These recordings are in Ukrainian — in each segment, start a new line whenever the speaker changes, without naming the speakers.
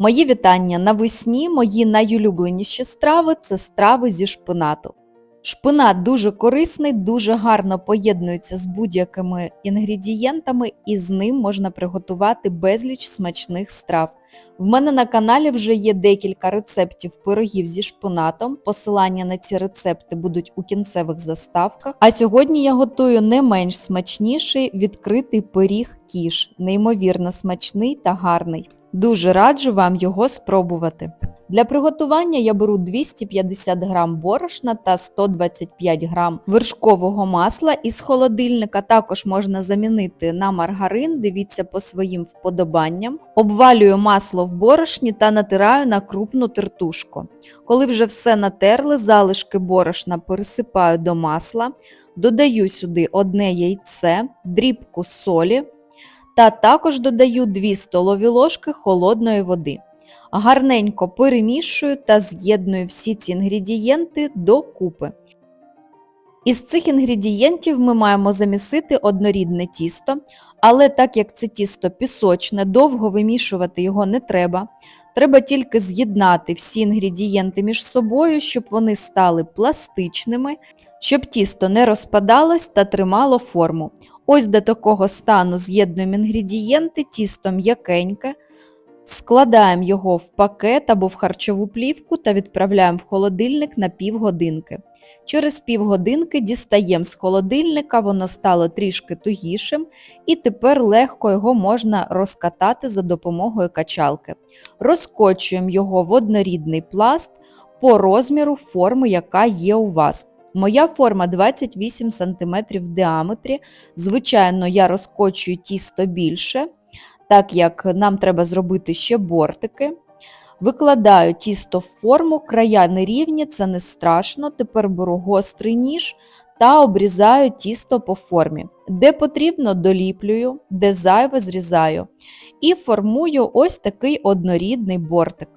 Мої вітання навесні, мої найулюбленіші страви це страви зі шпинату. Шпинат дуже корисний, дуже гарно поєднується з будь-якими інгредієнтами, і з ним можна приготувати безліч смачних страв. В мене на каналі вже є декілька рецептів пирогів зі шпинатом. Посилання на ці рецепти будуть у кінцевих заставках. А сьогодні я готую не менш смачніший відкритий пиріг кіш, неймовірно смачний та гарний. Дуже раджу вам його спробувати. Для приготування я беру 250 г борошна та 125 г вершкового масла із холодильника. Також можна замінити на маргарин, дивіться по своїм вподобанням. Обвалюю масло в борошні та натираю на крупну тертушку. Коли вже все натерли, залишки борошна пересипаю до масла, додаю сюди одне яйце, дрібку солі та також додаю 2 столові ложки холодної води. Гарненько перемішую та з'єдную всі ці інгредієнти докупи. Із цих інгредієнтів ми маємо замісити однорідне тісто, але так як це тісто пісочне, довго вимішувати його не треба. Треба тільки з'єднати всі інгредієнти між собою, щоб вони стали пластичними, щоб тісто не розпадалось та тримало форму. Ось до такого стану з'єднуємо інгредієнти, тісто м'якеньке, складаємо його в пакет або в харчову плівку та відправляємо в холодильник на півгодинки. Через півгодинки дістаємо з холодильника, воно стало трішки тугішим, і тепер легко його можна розкатати за допомогою качалки. Розкочуємо його в однорідний пласт по розміру форми, яка є у вас. Моя форма 28 см в діаметрі. Звичайно, я розкочую тісто більше, так як нам треба зробити ще бортики. Викладаю тісто в форму, края нерівні, це не страшно. Тепер беру гострий ніж та обрізаю тісто по формі. Де потрібно, доліплюю, де зайве зрізаю. І формую ось такий однорідний бортик.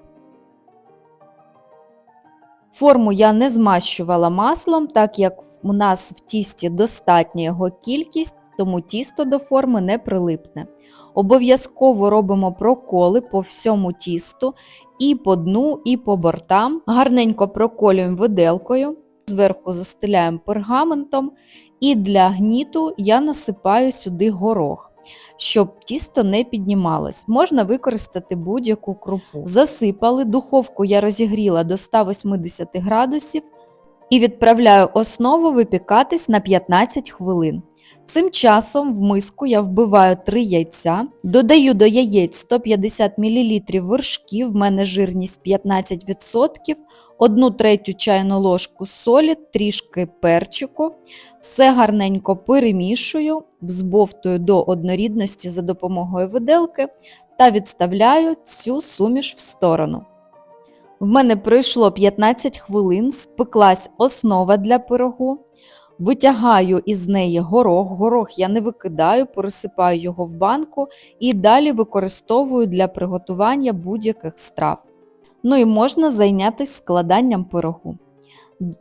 Форму я не змащувала маслом, так як у нас в тісті достатня його кількість, тому тісто до форми не прилипне. Обов'язково робимо проколи по всьому тісту і по дну, і по бортам. Гарненько проколюємо виделкою, зверху застеляємо пергаментом і для гніту я насипаю сюди горох щоб тісто не піднімалось. Можна використати будь-яку крупу. Засипали, духовку я розігріла до 180 градусів і відправляю основу випікатись на 15 хвилин. Цим часом в миску я вбиваю 3 яйця, додаю до яєць 150 мл вершків, в мене жирність 15%, 1 третю чайну ложку солі, трішки перчику. Все гарненько перемішую, взбовтую до однорідності за допомогою виделки та відставляю цю суміш в сторону. В мене пройшло 15 хвилин, спеклась основа для пирогу. Витягаю із неї горох, горох я не викидаю, пересипаю його в банку і далі використовую для приготування будь-яких страв. Ну і можна зайнятися складанням пирогу.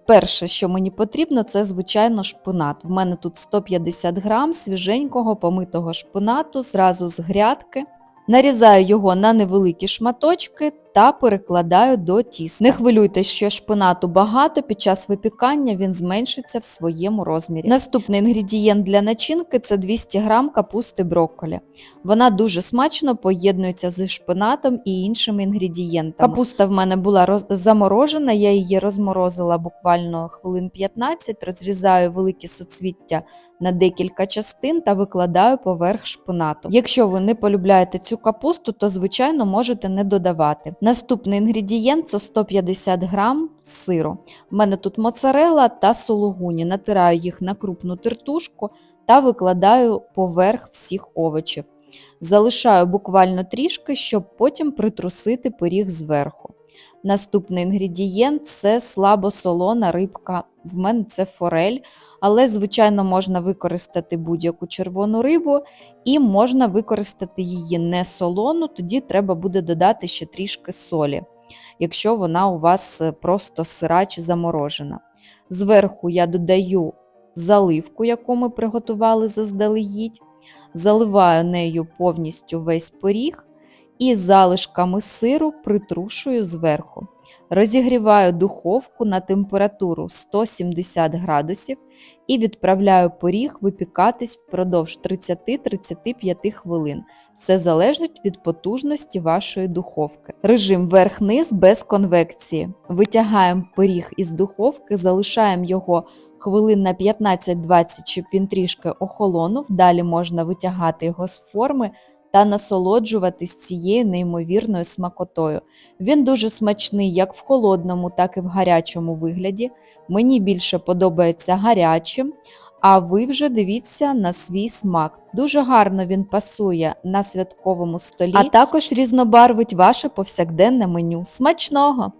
Перше, що мені потрібно, це, звичайно, шпинат. В мене тут 150 грам свіженького помитого шпинату, зразу з грядки. Нарізаю його на невеликі шматочки та перекладаю до тіста. Не хвилюйтесь, що шпинату багато, під час випікання він зменшиться в своєму розмірі. Наступний інгредієнт для начинки це 200 г капусти брокколі. Вона дуже смачно поєднується з шпинатом і іншими інгредієнтами. Капуста в мене була роз... заморожена, я її розморозила буквально хвилин 15, розрізаю великі суцвіття на декілька частин та викладаю поверх шпинату. Якщо ви не полюбляєте цю капусту, то звичайно можете не додавати. Наступний інгредієнт це 150 г сиру. У мене тут моцарела та сологуні. Натираю їх на крупну тертушку та викладаю поверх всіх овочів. Залишаю буквально трішки, щоб потім притрусити пиріг зверху. Наступний інгредієнт це слабосолона рибка. В мене це форель, але, звичайно, можна використати будь-яку червону рибу і можна використати її не солону, тоді треба буде додати ще трішки солі, якщо вона у вас е, просто сира чи заморожена. Зверху я додаю заливку, яку ми приготували заздалегідь, заливаю нею повністю весь поріг і залишками сиру притрушую зверху. Розігріваю духовку на температуру 170 градусів і відправляю пиріг випікатись впродовж 30-35 хвилин. Все залежить від потужності вашої духовки. Режим верх-низ без конвекції. Витягаємо пиріг із духовки, залишаємо його хвилин на 15-20, щоб він трішки охолонув. Далі можна витягати його з форми та насолоджуватись цією неймовірною смакотою. Він дуже смачний як в холодному, так і в гарячому вигляді. Мені більше подобається гарячим, а ви вже дивіться на свій смак. Дуже гарно він пасує на святковому столі, а також різнобарвить ваше повсякденне меню. Смачного!